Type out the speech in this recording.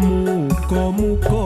muko muko